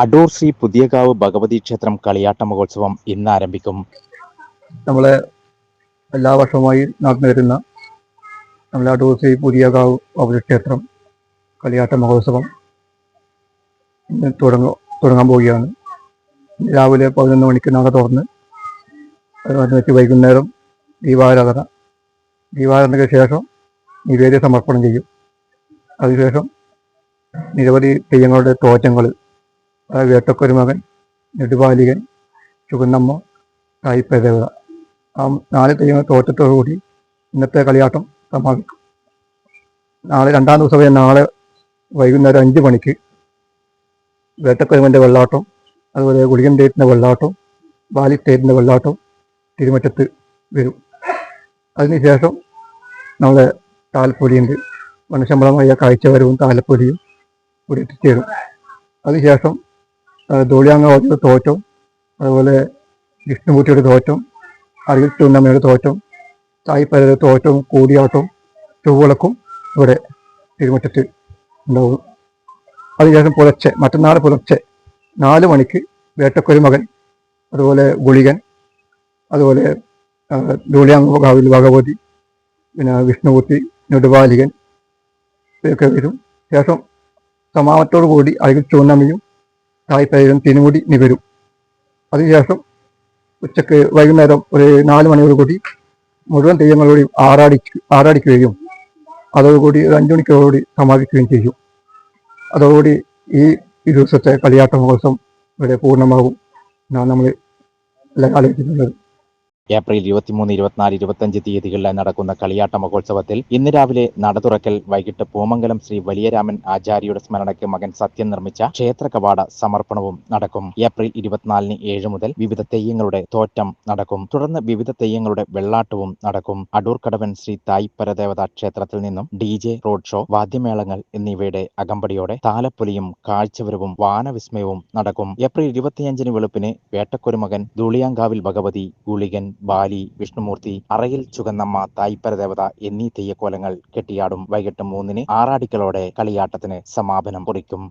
അടൂർ ശ്രീ പുതിയകാവ് ഭഗവതി ക്ഷേത്രം കളിയാട്ട മഹോത്സവം ഇന്ന് ആരംഭിക്കും. നമ്മളെ എല്ലാ വർഷവുമായി നടന്നു വരുന്ന നമ്മളെ അടൂർ ശ്രീ പുതിയകാവ് ഭഗവതി ക്ഷേത്രം കളിയാട്ട മഹോത്സവം തുടങ്ങ തുടങ്ങാൻ പോവുകയാണ്. രാവിലെ പതിനൊന്ന് മണിക്ക് നട തുറന്ന് അതിനകത്ത് വൈകുന്നേരം ദീപാരാധന. ദീപാരാധനയ്ക്ക് ശേഷം നിവേദ്യ സമർപ്പണം ചെയ്യും. അതിനുശേഷം നിരവധി തെയ്യങ്ങളുടെ തോറ്റങ്ങൾ വേട്ടക്കൊരുമകൻ നെടുപാലികൻ ചുകുന്നമ്മ കായ്പേദേവത ആ നാല് തെയ്യങ്ങൾ തോറ്റത്തോടുകൂടി ഇന്നത്തെ കളിയാട്ടം സമാപിക്കും. നാളെ രണ്ടാം ദിവസം നാളെ വൈകുന്നേരം അഞ്ച് മണിക്ക് വേട്ടക്കൊരുമന്റെ വെള്ളാട്ടം അതുപോലെ ഗുളികൻ ഡേറ്റിന്റെ വെള്ളാട്ടം ബാലി സ്റ്റേറ്റിന്റെ വെള്ളാട്ടം തിരുമറ്റത്ത് വരും. അതിനുശേഷം നമ്മളെ താലപ്പൊലിയുണ്ട്. മനുഷ്യമ്പളമായ കാഴ്ചവരവും താലപ്പൊലിയും കൂടി എത്തിച്ചേരും. അതിനുശേഷം ധൂളിയാങ്ങാവതിയുടെ തോറ്റം. അതുപോലെ വിഷ്ണുമൂർത്തിയുടെ തോറ്റം. അറിയിൽ ചുണ്ണമ്മയുടെ തോറ്റം. തായ്പരയുടെ തോറ്റവും കൂടിയാട്ടവും ചുവളക്കും ഇവിടെ തിരുമുറ്റത്ത് ഉണ്ടാവും. അതിനുശേഷം പുലർച്ചെ മറ്റന്നാൾ പുലർച്ചെ നാല് മണിക്ക് വേട്ടക്കൊരു മകൻ അതുപോലെ ഗുളികൻ അതുപോലെ ധൂളിയാങ്കാവിൽ ഭഗവതി പിന്നെ വിഷ്ണുമൂർത്തി നെടുപാലികൻ ഇതൊക്കെ വരും. ശേഷം സമാപത്തോടു കൂടി അരികിൽ ചുവന്നമ്മയും തായ്പേരും തിരുമുടി നിവരും. അതിനുശേഷം ഉച്ചയ്ക്ക് വൈകുന്നേരം ഒരു നാല് മണിയോടുകൂടി മുഴുവൻ തെയ്യങ്ങളോടെയും ആറാടി ആറാടിക്കുകയും അതോടുകൂടി ഒരു അഞ്ചു മണിക്കോടുകൂടി സമാപിക്കുകയും ചെയ്യും. അതോടുകൂടി ഈ ദിവസത്തെ കളിയാട്ട മഹോത്സവം ഇവിടെ പൂർണമാകും എന്നാണ് നമ്മൾ എല്ലാം ആലോചിക്കുന്നത്. ഏപ്രിൽ ഇരുപത്തിമൂന്ന് ഇരുപത്തിനാല് ഇരുപത്തഞ്ച് തീയതികളിൽ നടക്കുന്ന കളിയാട്ട മഹോത്സവത്തിൽ ഇന്ന് രാവിലെ നട തുറക്കൽ വൈകിട്ട് പൂമംഗലം ശ്രീ വലിയരാമൻ ആചാര്യയുടെ സ്മരണയ്ക്ക് മകൻ സത്യൻ നിർമ്മിച്ച ക്ഷേത്ര കവാട സമർപ്പണവും നടക്കും. ഏപ്രിൽ ഇരുപത്തിനാലിന് ഏഴ് മുതൽ വിവിധ തെയ്യങ്ങളുടെ തോറ്റം നടക്കും. തുടർന്ന് വിവിധ തെയ്യങ്ങളുടെ വെള്ളാട്ടവും നടക്കും. അടൂർക്കടവൻ കടവൻ ശ്രീ തായ്പരദേവത ക്ഷേത്രത്തിൽ നിന്നും ഡി ജെ റോഡ് ഷോ വാദ്യമേളങ്ങൾ എന്നിവയുടെ അകമ്പടിയോടെ താലപ്പൊലിയും കാഴ്ചവരവും വാനവിസ്മയവും നടക്കും. ഏപ്രിൽ ഇരുപത്തിയഞ്ചിന് വെളുപ്പിന് വേട്ടക്കൊരുമകൻ ധൂളിയാങ്കാവിൽ ഭഗവതി ഗുളികൻ ബാലി വിഷ്ണുമൂർത്തി അറയിൽ ചുകന്നമ്മ തായ്പര ദേവത എന്നീ തെയ്യക്കോലങ്ങൾ കെട്ടിയാടും വൈകിട്ട് മൂന്നിന് ആറാടിക്കളോടെ കളിയാട്ടത്തിന് സമാപനം കുറിക്കും.